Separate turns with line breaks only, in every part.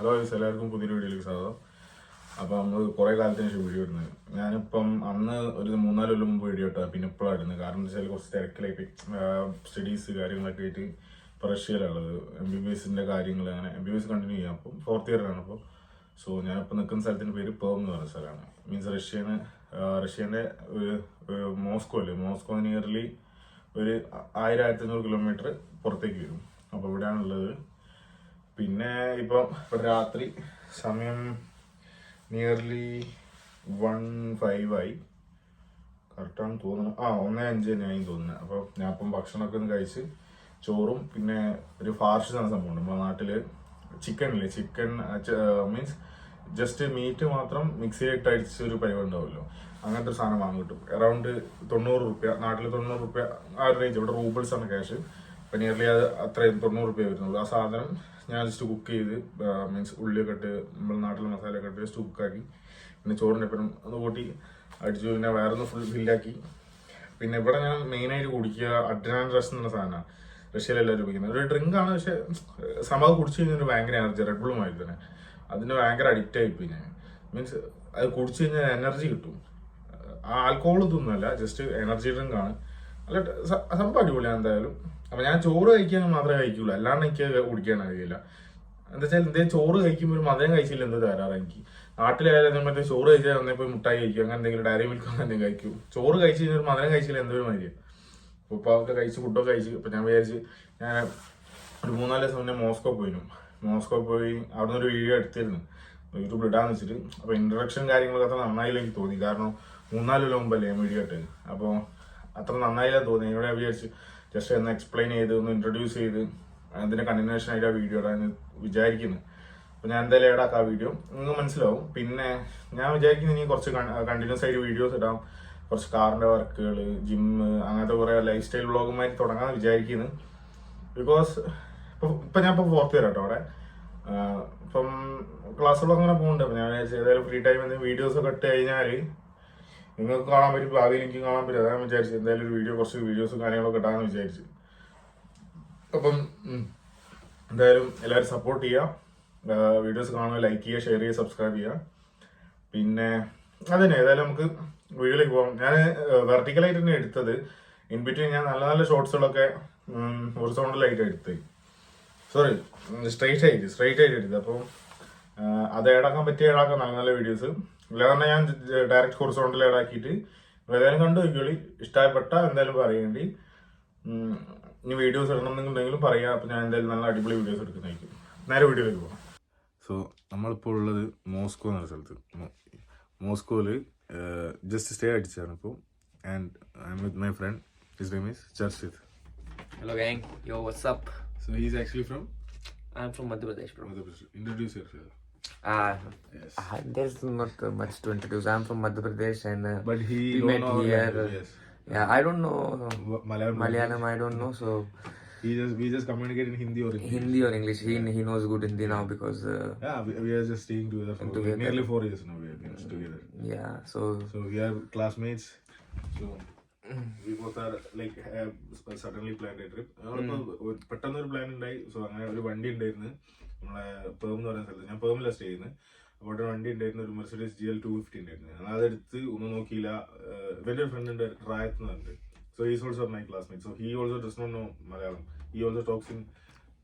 Hello guys എല്ലാവർക്കും പുതിയൊരു വീഡിയോയിലേക്ക് സ്വാഗതം. അപ്പോൾ നമ്മൾ കുറേ കാലത്തിന് ശേഷം വീഡിയോ ഇടുന്നത് ഞാനിപ്പം അന്ന് ഒരു മൂന്നാൽ കൊല്ലം മുമ്പ് വീഡിയോ ഇട്ടാ പിന്നെ ഇപ്പോഴാണ് ഇടുന്നത്. കാരണം എന്താ വെച്ചാൽ കുറച്ച് തിരക്കിലേക്ക് സ്റ്റഡീസ് കാര്യങ്ങളൊക്കെ ആയിട്ട് ഇപ്പോൾ റഷ്യയിലുള്ളത് എം ബി ബി എസിന്റെ കാര്യങ്ങൾ അങ്ങനെ M B B S continue ചെയ്യാം. അപ്പം ഫോർത്ത് ഇയറിലാണ് അപ്പോൾ സോ ഞാനിപ്പോൾ നിൽക്കുന്ന സ്ഥലത്തിന്റെ പേര് പേം എന്ന് പറയുന്ന സ്ഥലമാണ്. മീൻസ് റഷ്യന് റഷ്യേന്റെ ഒരു അല്ലേ? മോസ്കോ നിയർലി ഒരു ആയിരം ആയിരത്തി അഞ്ഞൂറ് കിലോമീറ്റർ പുറത്തേക്ക് വരും. അപ്പോൾ ഇവിടെയാണുള്ളത് പിന്നെ ഇപ്പം രാത്രി സമയം നിയർലി വൺ ഫൈവ് ആയി. കറക്റ്റാണ് തോന്നുന്നു. ആ ഒന്നേ അഞ്ച് തന്നെയായി തോന്നുന്നത് അപ്പോൾ ഞാൻ ഇപ്പം ഭക്ഷണമൊക്കെ ഒന്ന് കഴിച്ച് ചോറും പിന്നെ ഒരു ഫാർഷ് എന്ന സംഭവമുണ്ട് നമ്മുടെ നാട്ടിൽ ചിക്കൻ ഇല്ലേ? ചിക്കൻ മീൻസ് ജസ്റ്റ് മീറ്റ് മാത്രം മിക്സിയിലിട്ട് അടിച്ച ഒരു പരിപാടി ഉണ്ടാവുമല്ലോ. അങ്ങനത്തെ ഒരു സാധനം വാങ്ങി കിട്ടും. അറൗണ്ട് തൊണ്ണൂറ് റുപ്യ നാട്ടിൽ തൊണ്ണൂറ് റുപ്യ ആ റേഞ്ച് ഇവിടെ റൂബിൾസ് ആണ് ക്യാഷ് അപ്പം നിയർലി അത് അത്രയും തൊണ്ണൂറ് റുപ്യ വരുന്നുള്ളൂ. ആ സാധനം ഞാൻ ജസ്റ്റ് കുക്ക് ചെയ്ത് മീൻസ് ഉള്ളിയൊക്കെ ഇട്ട് നമ്മൾ നാട്ടിലെ മസാലയൊക്കെ ഇട്ട് ജസ്റ്റ് കുക്കാക്കി പിന്നെ ചോറിന്റെ ഒപ്പം ഒന്ന് കൂട്ടി അടിച്ചു. പിന്നെ വേറൊന്ന് ഫുൾ ഫില്ലാക്കി പിന്നെ ഇവിടെ ഞാൻ മെയിനായിട്ട് കുടിക്കുക അഡ്രാൻ റസ് എന്ന സാധനമാണ്. റഷ്യയിൽ എല്ലാവരും ഉപയോഗിക്കുന്നത്. ഒരു ഡ്രിങ്ക് ആണ് പക്ഷേ സംഭവം കുടിച്ചു കഴിഞ്ഞാൽ ഭയങ്കര എനർജി റെഡ് ബുള്ളുമായി തന്നെ. അതിന് ഭയങ്കര അഡിക്റ്റ് ആയിപ്പോയി ഞാൻ. മീൻസ് അത് കുടിച്ചു കഴിഞ്ഞാൽ എനർജി കിട്ടും. ആൽക്കോഹോൾ ഇതൊന്നുമല്ല ജസ്റ്റ് എനർജി ഡ്രിങ്ക് ആണ്. അല്ല സംഭവം അടിപൊളിയാണ് എന്തായാലും. അപ്പൊ ഞാൻ ചോറ് കഴിക്കാൻ മാത്രമേ കഴിക്കുള്ളൂ. അല്ലാണ്ട് എനിക്ക് കുടിക്കാൻ കഴിയില്ല എന്താ വെച്ചാൽ എന്തെങ്കിലും ചോറ് കഴിക്കുമ്പോൾ ഒരു മധുരം കഴിച്ചില്ല എന്ത് തരാറ് എനിക്ക്. നാട്ടിലായാലും മറ്റേ ചോറ് കഴിച്ചാൽ തന്നെ പോയി മുട്ടായി കഴിക്കും. അങ്ങനെ എന്തെങ്കിലും ഡയറി മിൽക്ക് അങ്ങനെ എന്തെങ്കിലും കഴിക്കും. ചോറ് കഴിച്ച് കഴിഞ്ഞാൽ ഒരു മധുരം കഴിച്ചില്ല എന്തൊരു മതിയാണ് ഉപ്പാവൊക്കെ കഴിച്ച് ഫുഡൊക്കെ കഴിച്ച്. ഇപ്പം ഞാൻ വിചാരിച്ച് ഞാൻ ഒരു മൂന്നാൽ ദിവസം മുന്നേ മോസ്കോ പോയിരുന്നു. മോസ്കോ പോയി അവിടെ ഒരു വീഡിയോ എടുത്തിരുന്നു. യൂട്യൂബിൽ ഇടാന്ന് വെച്ചിട്ട്. അപ്പോൾ ഇൻട്രഡക്ഷൻ കാര്യങ്ങളൊക്കെ നന്നായില്ല എനിക്ക് തോന്നി. കാരണം മൂന്നാൽ കൊല്ലം മുമ്പല്ലേ വീഡിയോ ഇട്ടത്. അപ്പോൾ അത്ര നന്നായില്ല തോന്നി. ഇവിടെ വിചാരിച്ചു ജസ്റ്റ് ഒന്ന് എക്സ്പ്ലെയിൻ ചെയ്ത് ഒന്ന് ഇൻട്രൊഡ്യൂസ് ചെയ്ത് അതിന്റെ കണ്ടിന്യൂഷൻ ആയിട്ട് ആ വീഡിയോ ഇടാൻ വിചാരിക്കുന്നത് അപ്പോൾ ഞാൻ എന്തായാലും ഇടാക്കാം ആ വീഡിയോ നിങ്ങൾക്ക് മനസ്സിലാവും. പിന്നെ ഞാൻ വിചാരിക്കുന്നു ഇനി കുറച്ച് കണ്ടിന്യൂസ് ആയിട്ട് വീഡിയോസ് ഇടാം. കുറച്ച് കാറിന്റെ വർക്കുകൾ ജിമ്മ് അങ്ങനത്തെ കുറേ ലൈഫ് സ്റ്റൈൽ വ്ളോഗുമായി തുടങ്ങാമെന്ന് വിചാരിക്കുന്നു. ബിക്കോസ് ഇപ്പോൾ ഇപ്പം ഞാൻ ഇപ്പോൾ ഫോർത്ത് ഇയർ കേട്ടോ അവിടെ. ഇപ്പം ക്ലാസ്സുകളൊക്കെ അങ്ങനെ പോകുന്നുണ്ട് അപ്പം ഞാൻ ഏതായാലും ഫ്രീ ടൈം എന്തെങ്കിലും വീഡിയോസ് ഒക്കെ ഇട്ട് കഴിഞ്ഞാൽ നിങ്ങൾക്ക് കാണാൻ പറ്റും ഭാവിയിൽ എനിക്കും കാണാൻ പറ്റും. അതാണ് വിചാരിച്ചത്. എന്തായാലും ഒരു വീഡിയോ കുറച്ച് വീഡിയോസും കാര്യങ്ങളൊക്കെ ഇടാമെന്ന് വിചാരിച്ചു. അപ്പം എന്തായാലും എല്ലാവരും സപ്പോർട്ട് ചെയ്യുക. വീഡിയോസ് കാണുക ലൈക്ക് ചെയ്യുക ഷെയർ ചെയ്യുക സബ്സ്ക്രൈബ് ചെയ്യുക. പിന്നെ അതന്നെ ഏതായാലും നമുക്ക് വീഡിയോയിലേക്ക് പോകാം ഞാൻ വെർട്ടിക്കലായിട്ട് തന്നെ എടുത്തത്. ഇൻ ബിറ്റ്വീൻ ഞാൻ നല്ല നല്ല ഷോർട്സുകളൊക്കെ ഹൊറിസോണ്ടലായിട്ട് എടുത്ത്. സോറി സ്ട്രൈറ്റ് ആയിട്ട് സ്ട്രൈറ്റ് ആയിട്ട് എടുത്തത്. അപ്പോൾ അത് ഏടാക്കാൻ പറ്റിയ ഏടാക്കാൻ നല്ല നല്ല വീഡിയോസ് ഇല്ലാതെ ഞാൻ ഡയറക്റ്റ് ഹൊറിസോണ്ടൽ ഏടാക്കിയിട്ട് ഏതായാലും കണ്ടു നോക്കിയോളി ഇഷ്ടപ്പെട്ട എന്തായാലും പറയേണ്ടി ഇനി വീഡിയോസ് ഇടണം എന്നുണ്ടെങ്കിലും പറയാം. അപ്പം ഞാൻ എന്തായാലും നല്ല അടിപൊളി വീഡിയോസ് എടുക്കുന്നതായിരിക്കും. നേരെ വീഡിയോയിലേക്ക് പോകാം സോ നമ്മളിപ്പോൾ ഉള്ളത് മോസ്കോ എന്ന സ്ഥലത്ത്. മോസ്കോയിൽ ജസ്റ്റ് സ്റ്റേ അടിച്ചാണ് ഇപ്പോൾ and I'm with my friend his name is Charchit
hello gang yo what's up?
So he's actually from
I'm from Madhya Pradesh from
Madhya Pradesh introduce your
Ah,
Yes.
uh, there's not uh, much to introduce. I'm from Madhya Pradesh, and uh,
But he
we
don't
met
know our
here.
language, yes.
Yeah, I don't know uh,
Malayalam.
Malayalam. I don't know. So
He just we just communicate in Hindi or English.
Hindi or English. He he knows good Hindi now because uh,
Yeah, we, we are just staying together for
Together.
nearly four years now. We have been together.
yeah. So
So we are classmates. So we both are like have suddenly planned a trip. നമ്മളിപ്പോ ഒരു- പെട്ടെന്ന് ഒരു plan ഉണ്ടായി so അങ്ങനെ ഒരു വണ്ടി ഉണ്ടായിരുന്നു നമ്മളെ പേം എന്ന് പറയുന്ന സ്ഥലത്ത്. ഞാൻ പേമിലാണ് സ്റ്റേ ചെയ്യുന്നത് അപ്പോൾ ഒരു വണ്ടി ഉണ്ടായിരുന്നു ഒരു Mercedes G L two fifty ഉണ്ടായിരുന്നു. ഞാൻ അതെടുത്ത് ഒന്നും നോക്കിയില്ല. ഇവന്റെ ഒരു ഫ്രണ്ട് ഉണ്ട് റായത്ത് എന്ന് പറഞ്ഞിട്ട്. So is also my classmate so he also does not know Malayalam he also talks in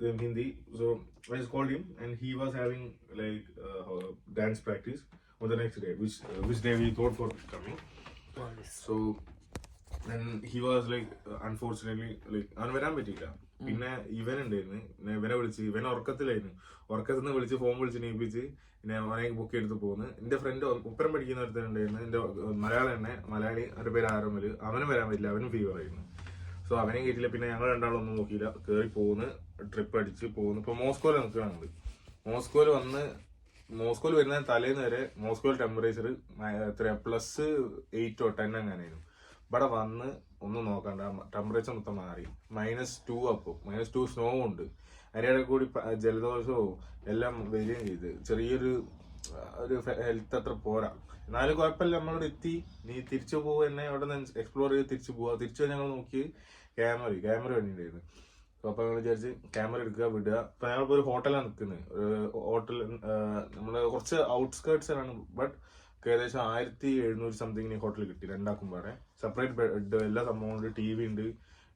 Hindi Hindi. So I just called him, and he was having like uh, dance practice on the which day, which uh, which day we thought for coming. So then he was like uh, unfortunately like അവൻ വരാൻ പറ്റിയില്ല പിന്നെ ഇവൻ ഉണ്ടായിരുന്നു പിന്നെ ഇവനെ വിളിച്ച് ഇവൻ ഉറക്കത്തിലായിരുന്നു. ഉറക്കത്തിൽ നിന്ന് വിളിച്ച് ഫോൺ വിളിച്ച് നീപ്പിച്ച് പിന്നെ അവനെ ബുക്ക് എടുത്ത് പോകുന്നു എന്റെ ഫ്രണ്ട് ഒപ്പരം പഠിക്കുന്ന ഒരുത്തനുണ്ടായിരുന്നു. എന്റെ മലയാളം തന്നെ. മലയാളി അവരുടെ പേര് ആരമ്മൽ അവനും വരാൻ പറ്റില്ല. അവനും ഫീവർ ആയിരുന്നു. സോ അവനെയും കയറ്റില്ല പിന്നെ ഞങ്ങൾ രണ്ടാളും ഒന്നും നോക്കിയില്ല. കയറി പോകുന്നു ട്രിപ്പ് അടിച്ച് പോകുന്നു ഇപ്പൊ മോസ്കോയിൽ നിൽക്കുകയാണ് ഞങ്ങൾ മോസ്കോയിൽ വന്ന് മോസ്കോയിൽ വരുന്ന തലേന്ന് വരെ മോസ്കോയിൽ ടെമ്പറേച്ചർ എത്ര പ്ലസ് എയ്റ്റോ ടെൻ അങ്ങനെയായിരുന്നു ഇവിടെ വന്ന് ഒന്നും നോക്കണ്ട ടെമ്പറേച്ചർ മൊത്തം മാറി. മൈനസ് ടു അപ്പോൾ മൈനസ് ടു സ്നോ ഉണ്ട്. അതിനിടെ കൂടി ജലദോഷവും എല്ലാം വരികയും ചെയ്ത്. ചെറിയൊരു ഒരു ഹെൽത്ത് അത്ര പോരാ. എന്നാലും കുഴപ്പമില്ല. നമ്മളോട് എത്തി. നീ തിരിച്ചു പോകുക തന്നെ അവിടെ നിന്ന് എക്സ്പ്ലോർ ചെയ്ത് തിരിച്ചു പോവാ. തിരിച്ചു ഞങ്ങൾ നോക്കി ക്യാമറ ക്യാമറ വേണ്ടിയിട്ടായിരുന്നു അപ്പം ഞങ്ങൾ വിചാരിച്ച് ക്യാമറ എടുക്കുക വിടുക. അപ്പം ഞങ്ങളിപ്പോൾ ഒരു ഹോട്ടലാണ് നിൽക്കുന്നത് ഒരു ഹോട്ടൽ നമ്മൾ കുറച്ച് ഔട്ട്സ്കേർട്സ് ആണ്. ബട്ട് ഏകദേശം ആയിരത്തി എഴുന്നൂറ് സംതിങ്ങിന് ഹോട്ടൽ കിട്ടി. രണ്ടാക്കും വേറെ. സെപ്പറേറ്റ് ബെഡ് എല്ലാ സംഭവങ്ങളും ടി വി ഉണ്ട്.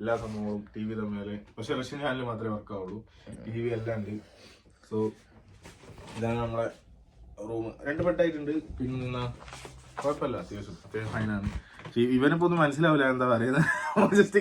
എല്ലാ സംഭവങ്ങളും ടി വി തമ്മിൽ പക്ഷെ റഷ്യൻ ചാനൽ മാത്രമേ വർക്ക് ആവുള്ളൂ. ടി വി എല്ലാം ഉണ്ട്. സോ ഇതാണ് നമ്മളെ റൂം രണ്ട് ബെഡായിട്ടുണ്ട് പിന്നെ കുഴപ്പമില്ല. അത്യാവശ്യം. അത്യാവശ്യം ഫൈനാണ് ഇവനിപ്പോ ഒന്നും മനസ്സിലാവില്ല. എന്താ പറയുന്നത് ജസ്റ്റ്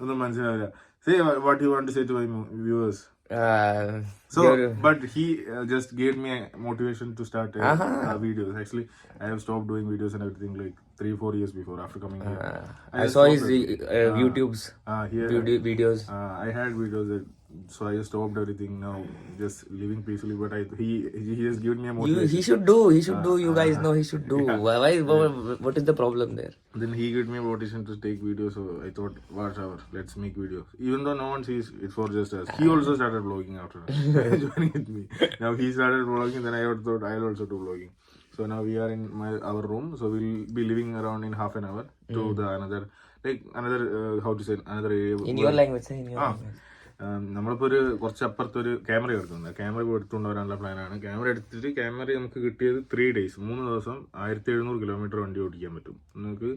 ഒന്നും മനസ്സിലാവില്ല. Say what you want to say to my viewers
Uh,
So, but he uh, just gave me a motivation to start uh, uh, videos. Actually, I have stopped doing videos and everything like three, four years before after coming here.
I
just
saw his uh, YouTube's
Uh, here,
videos.
uh, I had videos, that, so I just stopped everything now, just living peacefully. But I, he, he has given me a
You,
motivation.
he should do. He should uh, do. You guys uh, know he should do. Why? why what, what is the problem there?
Then he gave me a motivation to take videos, so I thought, whatever, let's make videos. Even though no one sees, it's for just us. He also started vlogging after joining with me. Now he started vlogging, then I thought I'll also do vlogging. So now we are in my our room, so we'll be living around in half an hour to hmm. the another like another uh, how to say another area.
In your language, say in your
ആ
language.
ഉം, നമ്മളിപ്പോ ഒരു കുറച്ച് അപ്പുറത്തൊരു camera എടുക്കുന്നത് camera എടുത്തുകൊണ്ട് വരാനുള്ള പ്ലാനാണ് ക്യാമറ എടുത്തിട്ട് ക്യാമറ നമുക്ക് കിട്ടിയത് ത്രീ ഡേയ്സ് മൂന്ന് ദിവസം ആയിരത്തി എഴുന്നൂറ് കിലോമീറ്റർ വണ്ടി ഓടിക്കാൻ പറ്റും. നിങ്ങൾക്ക്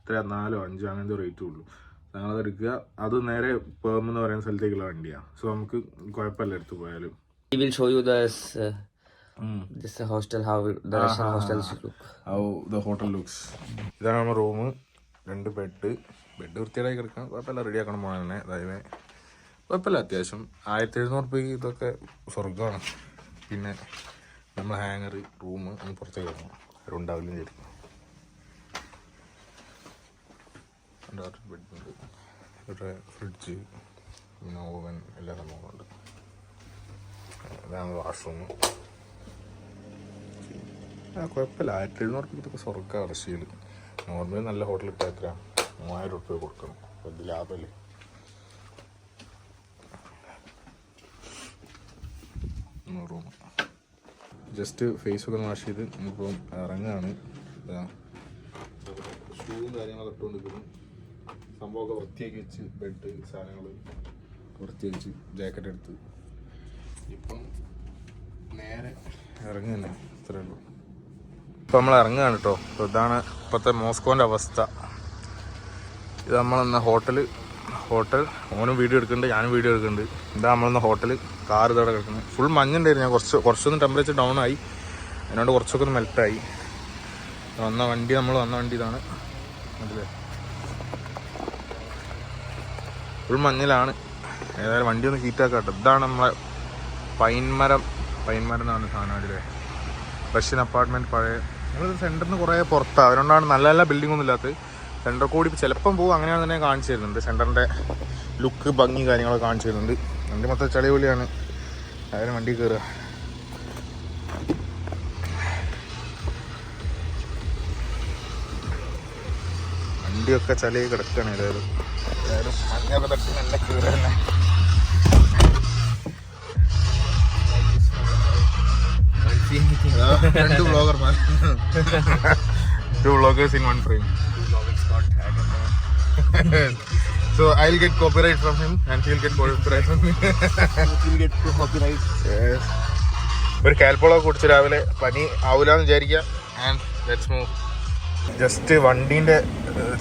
ഇത്ര നാലോ അഞ്ചോ അങ്ങനത്തെ റേറ്റ് ഉള്ളൂ. ഞങ്ങളത് എടുക്കുക. അത് നേരെ പേം എന്ന് പറയുന്ന സ്ഥലത്തേക്കുള്ള വണ്ടിയാണ് സോ നമുക്ക് കുഴപ്പമില്ല എടുത്ത് പോയാലും.
He will show you this uh, this hostel how the Russian hostels look.
How the hotel looks ഇതാണ് നമ്മുടെ റൂം രണ്ട് ബെഡ് ബെഡ് വൃത്തിയായി കിടക്കണം കുഴപ്പമില്ല. റെഡി ആക്കണം പോകാൻ തന്നെ അതായത് കുഴപ്പമില്ല. അത്യാവശ്യം ആയിരത്തി എഴുന്നൂറ് രൂപയ്ക്ക് ഇതൊക്കെ സ്വർഗമാണ് പിന്നെ നമ്മൾ ഹാങ്ങർ റൂം ഒന്ന് പുറത്തേക്ക് ഇടണം ഉണ്ടാവില്ല ബെഡ് ഇവിടെ ഫ്രിഡ്ജ് പിന്നെ ഓവൻ എല്ലാ സംഭവങ്ങളുണ്ട് അതാണ് വാഷ്റൂം ആ കുഴപ്പമില്ല. ആയിരത്തി എഴുന്നൂറ് രൂപ ഇതൊക്കെ സ്വർഗ റഷ്യയിൽ നോർമലി നല്ല ഹോട്ടലിൽ എത്ര മൂവായിരം റുപ്യ കൊടുക്കണം. അപ്പോൾ ഇത് ലാഭമല്ലേ റൂം. ജസ്റ്റ് ഫേസ് ഒക്കെ വാഷ് ചെയ്ത് ഇനിയിപ്പം ഇറങ്ങുകയാണ് ഷൂവും കാര്യങ്ങളൊക്കെ ഇട്ടുകൊണ്ടിരിക്കുന്നു. സംഭവമൊക്കെ വൃത്തിയാക്കി വെച്ച് ബെഡ് സാധനങ്ങൾ വൃത്തിയാക്കി ജാക്കറ്റ് എടുത്ത്. ഇപ്പം നേരെ ഇറങ്ങി തന്നെ ഇത്രേ ഉള്ളൂ. ഇപ്പം നമ്മൾ ഇറങ്ങുകയാണ് കേട്ടോ ഇതാണ് ഇപ്പോഴത്തെ മോസ്കോന്റെ അവസ്ഥ. ഇത് നമ്മളെന്ന ഹോട്ടൽ ഹോട്ടൽ. ഓനും വീഡിയോ എടുക്കുന്നുണ്ട് ഞാനും വീഡിയോ എടുക്കുന്നുണ്ട്. ഇതാ നമ്മളെന്ന ഹോട്ടൽ കാർ ഇതവിടെ കിടക്കുന്നത് ഫുൾ മഞ്ഞുണ്ടായിരുന്നു. ഞാൻ കുറച്ച് കുറച്ചൊന്ന് ടെമ്പറേച്ചർ ഡൗൺ ആയി. അതിനോട് കുറച്ചൊക്കെ ഒന്ന് മെൽറ്റായി വന്ന വണ്ടി നമ്മൾ വന്ന വണ്ടി ഇതാണ്. ഫുൾ മഞ്ഞിലാണ്. ഏതായാലും വണ്ടി ഒന്ന് ഹീറ്റാക്കാം കേട്ടോ ഇതാണ് നമ്മളെ പൈൻമരം പൈൻമരം എന്നാണ് സാധനം അതിലെ. റഷ്യൻ അപ്പാർട്ട്മെന്റ് പഴയ നമ്മൾ സെന്ററിൽ നിന്ന് കുറേ പുറത്താണ് അതുകൊണ്ടാണ് നല്ല നല്ല ബിൽഡിംഗ് ഒന്നും ഇല്ലാത്തത്. സെന്റർ കൂടി ചിലപ്പം പോകും അങ്ങനെയാണ് തന്നെ കാണിച്ചു തരുന്നുണ്ട്. സെന്ററിന്റെ ലുക്ക് ഭംഗി കാര്യങ്ങളൊക്കെ കാണിച്ചു തരുന്നുണ്ട്. വണ്ടി മൊത്തം ചളി പൊളിയാണ്. അതിന് വണ്ടി കയറുക വണ്ടിയൊക്കെ ചളി കിടക്കുകയാണ് ഏതായാലും ഏതായാലും മഞ്ഞൊക്കെ തട്ടി നല്ല കയറുക തന്നെ രണ്ട് ബ്ലോഗർമാർ two bloggers in one frame So I'll get copyright from him and he'll get copyright from me. he'll get copyright. Yes. ഒരു കാൽപ്പോളൊക്കെ കുടിച്ച് രാവിലെ പനി ആവൂലെന്ന് വിചാരിക്കുക ആൻഡ് ലെറ്റ്സ് മൂവ് ജസ്റ്റ് വണ്ടീന്റെ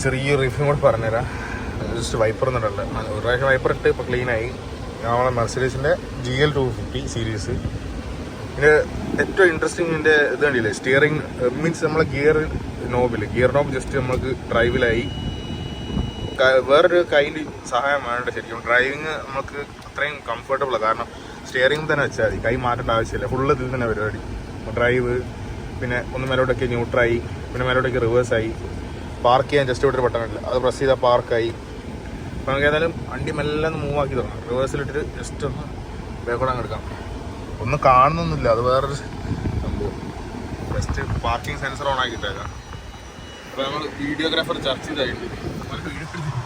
ചെറിയൊരു റിവ്യൂ കൂടെ പറഞ്ഞുതരാം. ജസ്റ്റ് വൈപ്പർ എന്നിട്ടുണ്ട് ഒരു പ്രാവശ്യം വൈപ്പർ ഇട്ട് ഇപ്പോൾ ക്ലീനായി നമ്മളെ മെർസിഡീസിന്റെ G L two fifty series ഇതിന്റെ ഏറ്റവും ഇൻട്രസ്റ്റിംഗ് ഇതിന്റെ ഇത് കണ്ടില്ലേ? സ്റ്റിയറിംഗ് മീൻസ് നമ്മളെ ഗിയർ നോബിൽ ഗിയർ നോബ് ജസ്റ്റ് നമുക്ക് ഡ്രൈവിലായി വേറൊരു കയ്യിൽ സഹായം വേണ്ട ശരിക്കും ഡ്രൈവിങ് നമുക്ക് അത്രയും കംഫർട്ടബിളാണ് കാരണം സ്റ്റിയറിംഗ് തന്നെ വെച്ചാൽ മതി. കൈ മാറ്റേണ്ട ആവശ്യമില്ല. ഫുള്ള് ഇതിൽ തന്നെ പരിപാടി. ഡ്രൈവ് പിന്നെ ഒന്ന് മേലോട്ടൊക്കെ ന്യൂട്രായി പിന്നെ മേലോട്ടൊക്കെ റിവേഴ്സായി പാർക്ക് ചെയ്യാൻ ജസ്റ്റ് ഇവിടെ ഒരു ബട്ടണില്ല അത് പ്രസ് ചെയ്താൽ പാർക്കായി അപ്പോൾ നമുക്ക് ഏതായാലും വണ്ടി മെല്ലെ ഒന്ന് മൂവ് ആക്കി തുടങ്ങാം. റിവേഴ്സിലിട്ടിട്ട് ജസ്റ്റ് ഒന്ന് ബാക്കോട്ട് അങ്ങ് എടുക്കാം. ഒന്നും കാണുന്നൊന്നുമില്ല. അത് വേറൊരു സംഭവം. ജസ്റ്റ് പാർക്കിംഗ് സെൻസർ ഓൺ ആക്കിയിട്ടേക്കാം അപ്പോൾ നമ്മൾ വീഡിയോഗ്രാഫർ ചർച്ച 이렇게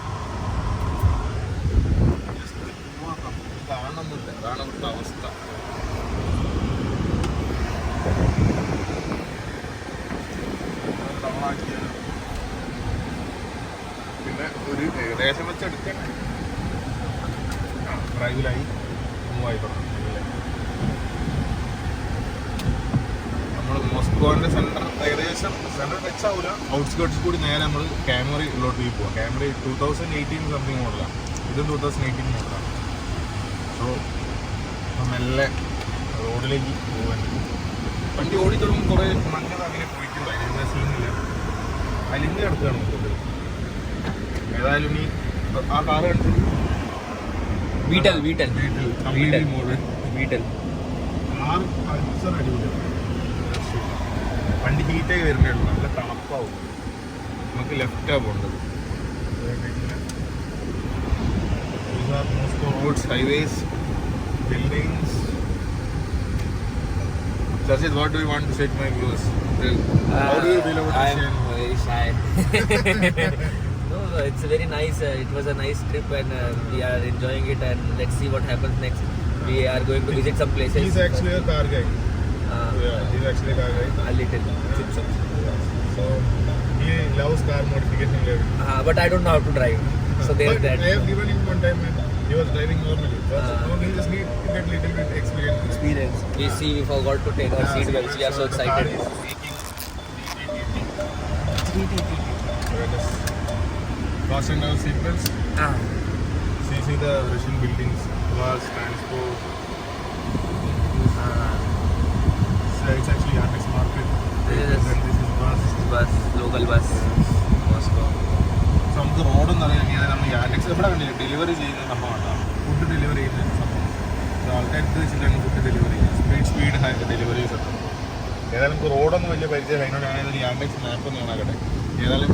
നമ്മൾ സെന്റർ സെന്റർ ഏകദേശം സെന്റർ ടച്ച് ആവില്ല ഔട്ട്സ്കേർട്സ് കൂടി നേരെ നമ്മൾ ക്യാമറ ഉള്ളോട്ട് പോവാം. Camera two thousand eighteen something മോഡലാണ് ഇതും ടൂ തൗസൻഡ് എയ്റ്റീൻ മോഡലാണ് സോ മെല്ലെ റോഡിലേക്ക് പോകാൻ വണ്ടി ഓടി തുടങ്ങുമ്പോൾ കുറേ മഞ്ഞൾ അങ്ങനെ പോയിട്ടുണ്ട് അതിന്റെ സീനില്ല അലിഞ്ഞ് കിടക്കുകയാണ് മൊത്തത്തിൽ ഏതായാലും ഈ ആ കാറ് കണ്ടു.
വീട്ടൽ വീട്ടൽ.
Completely model.
വീട്ടൽ.
ആറ് അടിപൊളിയാണ്. വണ്ടി ഹീറ്റായി വരുന്നേ ഉള്ളൂ നല്ല തണുപ്പാവും നമുക്ക് ലെഫ്റ്റാണ് പോകേണ്ടത് Moscow roads highways buildings Sajid, what do you want to say to my viewers? Tell. How do you feel about
Uh, I'm
this?
very shy. no, it's very nice. Uh, it was a nice trip and uh, we are enjoying it and let's see what happens next. We are going to visit some places.
He's actually a car guy.
uh,
Yeah, he's actually a guy.
a little. Chip.
So he loves car modification. everything.
Uh, but I don't know how to drive. So there's
but
that.
I have given him one time and he was driving normally. But
Ah.
now he just need to get little bit experience.
Experience. We see we forgot to take our
Yeah,
seat belts. We are so
the car
excited.
is making fasten our seatbelts.
Ah.
See, see the Russian buildings, bus, transport. Bus,
bus.
നമുക്ക് റോഡെന്ന് അറിയാൻ നമ്മൾ Yandex എവിടെ കണ്ടില്ല? Delivery ചെയ്യുന്ന സംഭവമാണ്? Food delivery ചെയ്യുന്ന സംഭവം. ആൾക്കാർക്ക് വെച്ചിട്ടാണ് ഫുഡ് ഡെലിവറി ചെയ്യുന്നത്. സ്പീഡ് സ്പീഡ് ഡെലിവറി സെറ്റപ്പ് ഏതായാലും നമുക്ക് റോഡൊന്നും വലിയ പരിചയം അതിനോട് ഞാനൊരു യാൻഡെക്സ് മാപ്പ് ഒന്ന് കാണാക്കട്ടെ ഏതായാലും